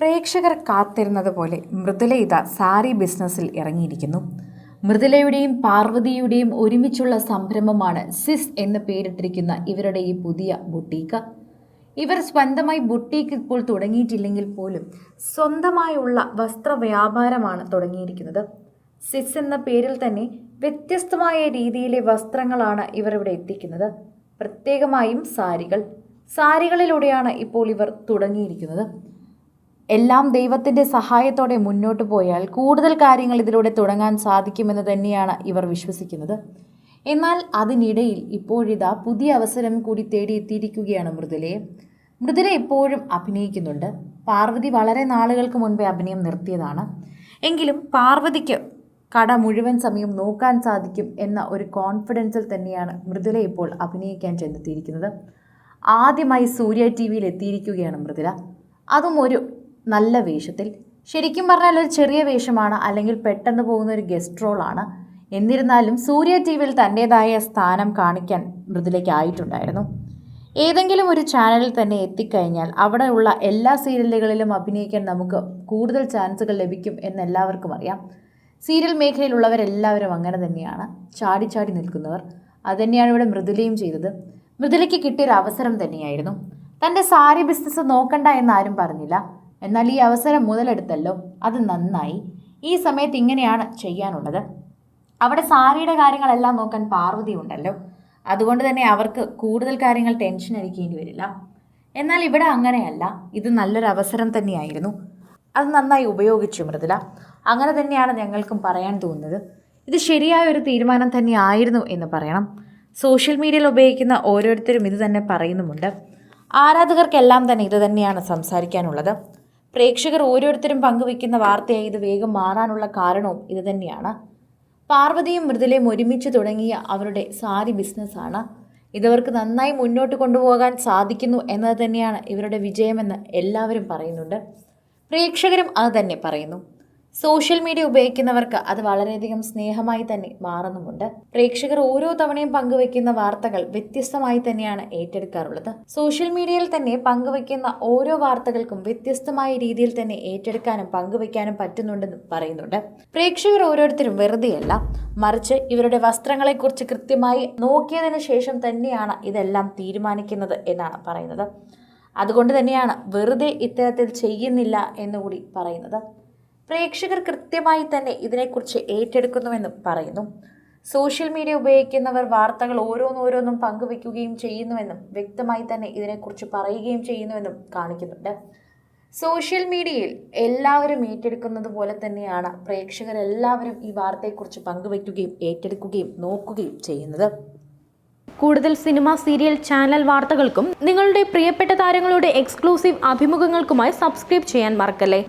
പ്രേക്ഷകർ കാത്തിരുന്നത് പോലെ മൃദുല ഇത സാരി ബിസിനസ്സിൽ ഇറങ്ങിയിരിക്കുന്നു. മൃദുലയുടെയും പാർവതിയുടെയും ഒരുമിച്ചുള്ള സംരംഭമാണ് സിസ് എന്ന് പേരിട്ടിരിക്കുന്ന ഇവരുടെ ഈ പുതിയ ബുട്ടീക്ക് ഇവർ സ്വന്തമായി ബുട്ടീക്ക് ഇപ്പോൾ തുടങ്ങിയിട്ടില്ലെങ്കിൽ പോലും സ്വന്തമായുള്ള വസ്ത്ര വ്യാപാരമാണ് തുടങ്ങിയിരിക്കുന്നത്. സിസ് എന്ന പേരിൽ തന്നെ വ്യത്യസ്തമായ രീതിയിലെ വസ്ത്രങ്ങളാണ് ഇവർ ഇവിടെ എത്തിക്കുന്നത്. പ്രത്യേകമായും സാരികൾ. സാരികളിലൂടെയാണ് ഇപ്പോൾ ഇവർ തുടങ്ങിയിരിക്കുന്നത്. എല്ലാം ദൈവത്തിന്റെ സഹായത്തോടെ മുന്നോട്ട് പോയാൽ കൂടുതൽ കാര്യങ്ങൾ ഇതിലൂടെ തുടങ്ങാൻ സാധിക്കുമെന്ന് തന്നെയാണ് ഇവർ വിശ്വസിക്കുന്നത്. എന്നാൽ അതിനിടയിൽ ഇപ്പോഴിതാ പുതിയ അവസരം കൂടി തേടിയെത്തിയിരിക്കുകയാണ് മൃദുലയെ. മൃദുല ഇപ്പോഴും അഭിനയിക്കുന്നുണ്ട്. പാർവതി വളരെ നാളുകൾക്ക് മുൻപേ അഭിനയം നിർത്തിയതാണ്. എങ്കിലും പാർവതിക്ക് കട മുഴുവൻ സമയം നോക്കാൻ സാധിക്കും എന്ന ഒരു കോൺഫിഡൻസിൽ തന്നെയാണ് മൃദുല ഇപ്പോൾ അഭിനയിക്കാൻ ചെന്നെത്തിയിരിക്കുന്നത്. ആദ്യമായി സൂര്യ ടി വിയിൽ എത്തിയിരിക്കുകയാണ് മൃദുല. അതും ഒരു നല്ല വേഷത്തിൽ. ശരിക്കും പറഞ്ഞാൽ ഒരു ചെറിയ വേഷമാണ് അല്ലെങ്കിൽ പെട്ടെന്ന് പോകുന്ന ഒരു ഗസ്റ്റ് റോളാണ്. എന്നിരുന്നാലും സൂര്യ ടി വിയിൽ തന്റേതായ സ്ഥാനം കാണിക്കാൻ മൃദുലയ്ക്ക് ആയിട്ടുണ്ടായിരുന്നു. ഏതെങ്കിലും ഒരു ചാനലിൽ തന്നെ എത്തിക്കഴിഞ്ഞാൽ അവിടെയുള്ള എല്ലാ സീരിയലുകളിലും അഭിനയിക്കാൻ നമുക്ക് കൂടുതൽ ചാൻസുകൾ ലഭിക്കും എന്ന് എല്ലാവർക്കും അറിയാം. സീരിയൽ മേഖലയിലുള്ളവരെല്ലാവരും അങ്ങനെ തന്നെയാണ്. ചാടി ചാടി നിൽക്കുന്നവർ. അതുതന്നെയാണ് ഇവിടെ മൃദുലയും ചെയ്തത്. മൃദുലയ്ക്ക് കിട്ടിയൊരു അവസരം തന്നെയായിരുന്നു. തന്റെ സാരി ബിസിനസ് നോക്കണ്ട എന്നാരും പറഞ്ഞില്ല. എന്നാൽ ഈ അവസരം മുതലെടുത്തല്ലോ. അത് നന്നായി. ഈ സമയത്ത് ഇങ്ങനെയാണ് ചെയ്യാനുള്ളത്. അവിടെ സാരിയുടെ കാര്യങ്ങളെല്ലാം നോക്കാൻ പാർവതി ഉണ്ടല്ലോ. അതുകൊണ്ട് തന്നെ അവർക്ക് കൂടുതൽ കാര്യങ്ങൾ ടെൻഷൻ അടിക്കേണ്ടി വരില്ല. എന്നാൽ ഇവിടെ അങ്ങനെയല്ല. ഇത് നല്ലൊരു അവസരം തന്നെയായിരുന്നു. അത് നന്നായി ഉപയോഗിച്ചു മൃദുല. അങ്ങനെ തന്നെയാണ് ഞങ്ങൾക്കും പറയാൻ തോന്നുന്നത്. ഇത് ശരിയായ ഒരു തീരുമാനം തന്നെയായിരുന്നു എന്ന് പറയണം. സോഷ്യൽ മീഡിയയിൽ ഉപയോഗിക്കുന്ന ഓരോരുത്തരും ഇത് തന്നെ പറയുന്നുമുണ്ട്. ആരാധകർക്കെല്ലാം തന്നെ ഇത് തന്നെയാണ് സംസാരിക്കാനുള്ളത്. പ്രേക്ഷകർ ഓരോരുത്തരും പങ്കുവയ്ക്കുന്ന വാർത്തയായി ഇത് വേഗം മാറാനുള്ള കാരണവും ഇത് തന്നെയാണ്. പാർവതിയും മൃദുലയും ഒരുമിച്ച് തുടങ്ങിയ അവരുടെ സാരി ബിസിനസ്സാണ്. ഇതവർക്ക് നന്നായി മുന്നോട്ട് കൊണ്ടുപോകാൻ സാധിക്കുന്നു എന്നത് തന്നെയാണ് ഇവരുടെ വിജയമെന്ന് എല്ലാവരും പറയുന്നുണ്ട്. പ്രേക്ഷകരും അത് തന്നെ പറയുന്നു. സോഷ്യൽ മീഡിയ ഉപയോഗിക്കുന്നവർക്ക് അത് വളരെയധികം സ്നേഹമായി തന്നെ മാറുന്നുമുണ്ട്. പ്രേക്ഷകർ ഓരോ തവണയും പങ്കുവെക്കുന്ന വാർത്തകൾ വ്യത്യസ്തമായി തന്നെയാണ് ഏറ്റെടുക്കാറുള്ളത്. സോഷ്യൽ മീഡിയയിൽ തന്നെ പങ്കുവെക്കുന്ന ഓരോ വാർത്തകൾക്കും വ്യത്യസ്തമായ രീതിയിൽ തന്നെ ഏറ്റെടുക്കാനും പങ്കുവെക്കാനും പറ്റുന്നുണ്ടെന്ന് പറയുന്നുണ്ട്. പ്രേക്ഷകർ ഓരോരുത്തരും വെറുതെയല്ല. മറിച്ച് ഇവരുടെ വസ്ത്രങ്ങളെക്കുറിച്ച് കൃത്യമായി നോക്കിയതിന് ശേഷം തന്നെയാണ് ഇതെല്ലാം തീരുമാനിക്കുന്നത് എന്നാണ് പറയുന്നത്. അതുകൊണ്ട് തന്നെയാണ് വെറുതെ ഇത്തരത്തിൽ ചെയ്യുന്നില്ല എന്നുകൂടി പറയുന്നത്. പ്രേക്ഷകർ കൃത്യമായി തന്നെ ഇതിനെക്കുറിച്ച് ഏറ്റെടുക്കുന്നുവെന്നും പറയുന്നു. സോഷ്യൽ മീഡിയ ഉപയോഗിക്കുന്നവർ വാർത്തകൾ ഓരോന്നോരോന്നും പങ്കുവെക്കുകയും ചെയ്യുന്നുവെന്നും വ്യക്തമായി തന്നെ ഇതിനെക്കുറിച്ച് പറയുകയും ചെയ്യുന്നുവെന്നും കാണിക്കുന്നുണ്ട്. സോഷ്യൽ മീഡിയയിൽ എല്ലാവരും ഏറ്റെടുക്കുന്നത് പോലെ തന്നെയാണ് പ്രേക്ഷകരെല്ലാവരും ഈ വാർത്തയെക്കുറിച്ച് പങ്കുവയ്ക്കുകയും ഏറ്റെടുക്കുകയും നോക്കുകയും ചെയ്യുന്നത്. കൂടുതൽ സിനിമ സീരിയൽ ചാനൽ വാർത്തകൾക്കും നിങ്ങളുടെ പ്രിയപ്പെട്ട താരങ്ങളുടെ എക്സ്ക്ലൂസീവ് അഭിമുഖങ്ങൾക്കുമായി സബ്സ്ക്രൈബ് ചെയ്യാൻ മറക്കല്ലേ?